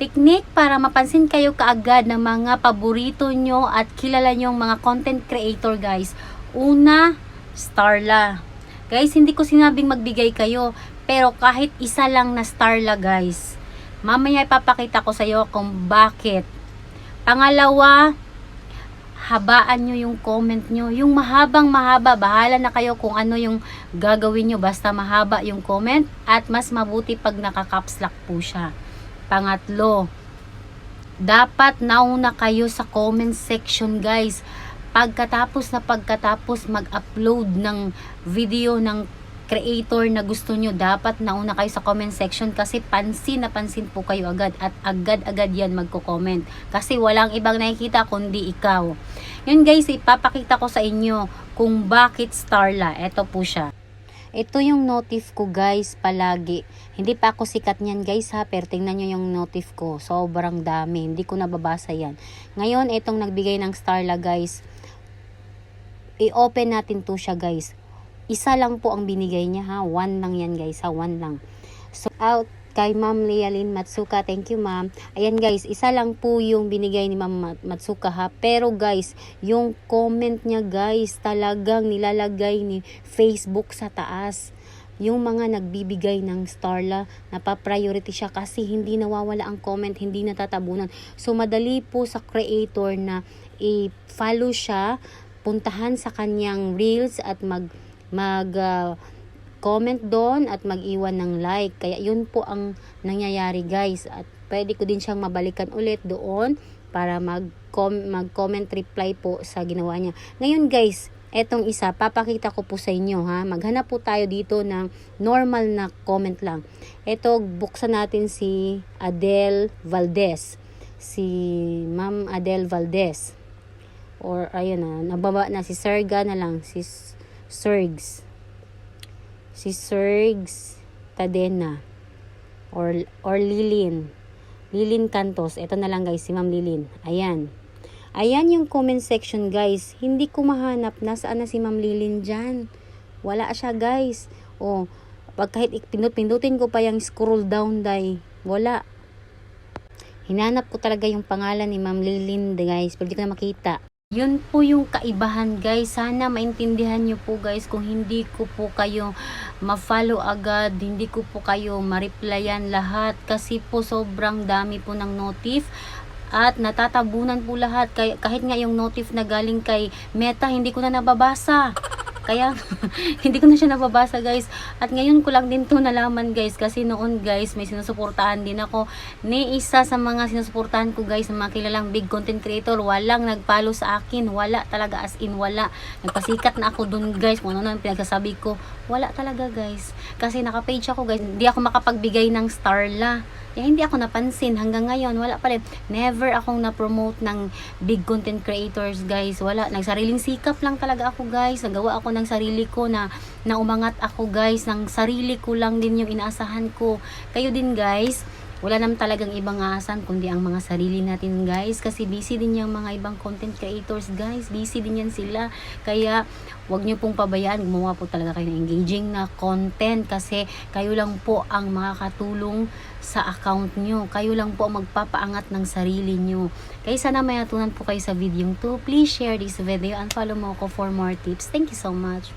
technique para mapansin kayo kaagad ng mga paborito nyo at kilala nyo mga content creator guys. Una, Starla. Guys, hindi ko sinabing magbigay kayo, pero kahit isa lang na Starla guys. Mamaya ipapakita ko sa iyo kung bakit. Pangalawa, habaan nyo yung comment nyo. Yung mahabang mahaba, bahala na kayo kung ano yung gagawin nyo. Basta mahaba yung comment at mas mabuti pag naka-caps lock po siya. Pangatlo, dapat nauna kayo sa comment section guys. Pagkatapos na pagkatapos mag-upload ng video ng creator na gusto nyo, dapat nauna kayo sa comment section kasi pansin na pansin po kayo agad at agad-agad yan magko-comment. Kasi walang ibang nakikita kundi ikaw. Yun guys, ipapakita ko sa inyo kung bakit Starla. Ito po siya. Ito yung notif ko guys palagi. Hindi pa ako sikat niyan guys ha, pero tingnan nyo yung notif ko. Sobrang dami. Hindi ko nababasa yan. Ngayon, itong nagbigay ng Starla guys. I-open natin to siya guys. Isa lang po ang binigay niya ha. One lang yan guys ha. One lang. So, out kay Ma'am Lealyn Matsuka. Thank you ma'am. Ayan guys, isa lang po yung binigay ni Ma'am Mat- Matsuka ha. Pero guys, yung comment niya guys, talagang nilalagay ni Facebook sa taas. Yung mga nagbibigay ng Starla, napapriority siya kasi hindi nawawala ang comment, hindi natatabunan. So madali po sa creator na i-follow siya, puntahan sa kanyang reels at mag mag ah, comment doon at mag-iwan ng like. Kaya yun po ang nangyayari guys. At pwede ko din siyang mabalikan ulit doon para mag mag-comment reply po sa ginawa niya. Ngayon guys, etong isa, papakita ko po sa inyo ha. Maghanap po tayo dito ng normal na comment lang. Ito, buksan natin si Adele Valdez. Si Ma'am Adele Valdez. Or ayun na, nababa na si Serga na lang. Si Sergs si Sergs Tadena or or Lilin. Lilin Cantos. Ito na lang guys, si Ma'am Lilin. Ayan. Ayan yung comment section guys. Hindi ko mahanap. Nasaan na si Ma'am Lilin dyan? Wala siya guys. O, pag kahit pinut-pindutin ko pa yung scroll down day. Wala. Hinanap ko talaga yung pangalan ni Ma'am Lilin guys. Pero di ko na makita. Yun po yung kaibahan guys. Sana maintindihan nyo po guys kung hindi ko po kayo ma-follow agad, hindi ko po kayo ma-replyan lahat. Kasi po sobrang dami po ng notif at natatabunan po lahat. Kahit nga yung notif na galing kay Meta hindi ko na nababasa kaya hindi ko na siya nababasa guys. At ngayon ko lang din to nalaman guys kasi noon guys may sinusuportahan din ako ni isa sa mga sinusuportahan ko guys mga kilalang big content creator. Walang nagpalo sa akin. Wala talaga as in wala. Nagpasikat na ako dun guys. Kung ano na yung pinagsasabi ko wala talaga guys. Kasi nakapage ako guys. Hindi ako makapagbigay ng starla kaya hindi ako napansin hanggang ngayon. Wala pa rin. Never akong na-promote ng big content creators guys. Wala. Nagsariling sikap lang talaga ako guys. Nagawa ako ng sarili ko na na umangat ako guys. Ng sarili ko lang din yung inaasahan ko. Kayo din guys wala naman talagang ibang aasan kundi ang mga sarili natin guys. Kasi busy din yung mga ibang content creators guys. Busy din yan sila. Kaya wag nyo pong pabayaan. Gumawa po talaga kayo ng engaging na content kasi kayo lang po ang makakatulong sa account nyo kayo lang po ang magpapaangat ng sarili nyo kaya sana may natunan po kayo sa video to. Please share this video and follow mo ako for more tips. Thank you so much